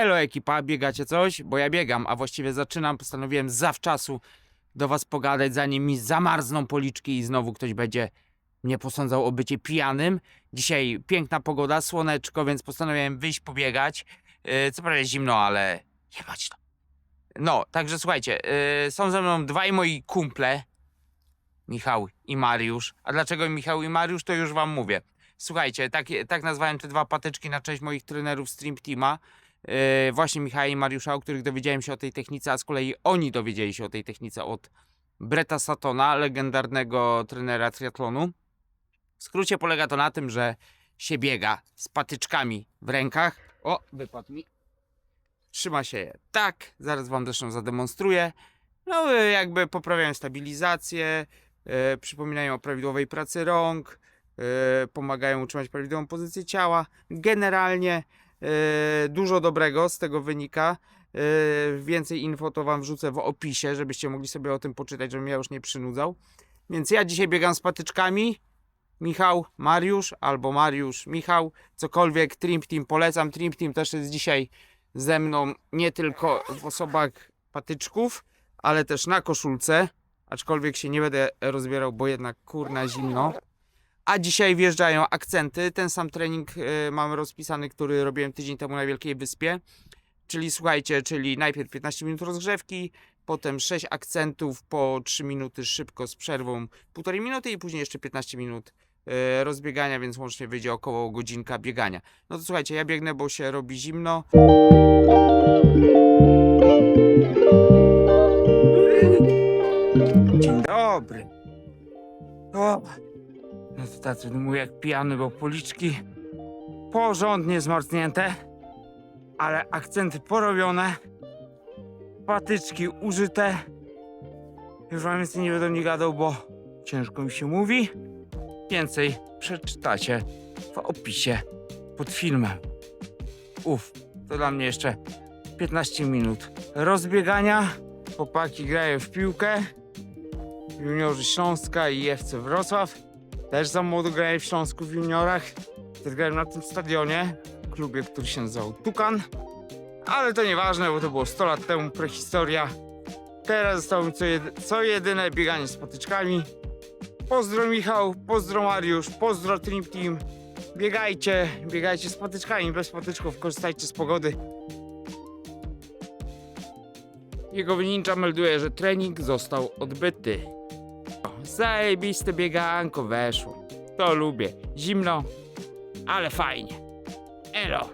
Elo ekipa, biegacie coś? Bo ja biegam, a właściwie zaczynam, postanowiłem zawczasu do was pogadać, zanim mi zamarzną policzki i znowu ktoś będzie mnie posądzał o bycie pijanym. Dzisiaj piękna pogoda, słoneczko, więc postanowiłem wyjść pobiegać. Yy, co prawda zimno, ale jebać to. No, także słuchajcie, yy, są ze mną dwaj moi kumple, Michał i Mariusz. A dlaczego Michał i Mariusz, to już wam mówię. Słuchajcie, tak, tak nazwałem te dwa patyczki na cześć moich trenerów Stream Teama. Yy, właśnie Michała i Mariusza, o których dowiedziałem się o tej technice, a z kolei oni dowiedzieli się o tej technice od Breta Satona, legendarnego trenera triatlonu. W skrócie polega to na tym, że się biega z patyczkami w rękach. O, wypadł mi. Trzyma się je tak, zaraz wam zresztą zademonstruję. No, jakby poprawiają stabilizację, y, przypominają o prawidłowej pracy rąk, y, pomagają utrzymać prawidłową pozycję ciała. Generalnie dużo dobrego z tego wynika. Y, więcej info to wam wrzucę w opisie, żebyście mogli sobie o tym poczytać, żebym ja już nie przynudzał. Więc ja dzisiaj biegam z patyczkami. Michał, Mariusz albo Mariusz, Michał, cokolwiek, Trimp Team polecam. Trimp Team też jest dzisiaj ze mną nie tylko w osobach patyczków, ale też na koszulce, aczkolwiek się nie będę rozbierał, bo jednak kurna zimno. A dzisiaj wjeżdżają akcenty. Ten sam trening y, mamy rozpisany, który robiłem tydzień temu na Wielkiej Wyspie. Czyli słuchajcie, czyli najpierw 15 minut rozgrzewki, potem 6 akcentów po 3 minuty szybko z przerwą 1,5 minuty i później jeszcze 15 minut y, rozbiegania, więc łącznie wyjdzie około godzinka biegania. No to słuchajcie, ja biegnę, bo się robi zimno. Dzień dobry. O, tacy mówię jak pijany, bo policzki porządnie zmarznięte, ale akcenty porobione, patyczki użyte. Już wam więcej nie będę nie gadał, bo ciężko mi się mówi. Więcej przeczytacie w opisie pod filmem. Uf, to dla mnie jeszcze 15 minut rozbiegania. Chłopaki grają w piłkę. Juniorzy Śląska i FC Wrocław. Też za młodo grają w Śląsku w juniorach. Też grałem na tym stadionie, klubie, który się nazywał Tukan. Ale to nieważne, bo to było 100 lat temu, prehistoria. Teraz zostało mi co, jedy, co jedyne bieganie z potyczkami. Pozdro Michał, pozdro Mariusz, pozdro Trim Team. Biegajcie, biegajcie z patyczkami, bez patyczków, korzystajcie z pogody. Jego Ninja melduje, że trening został odbyty. Zajebiste bieganko weszło. To lubię. Zimno, ale fajnie. Elo.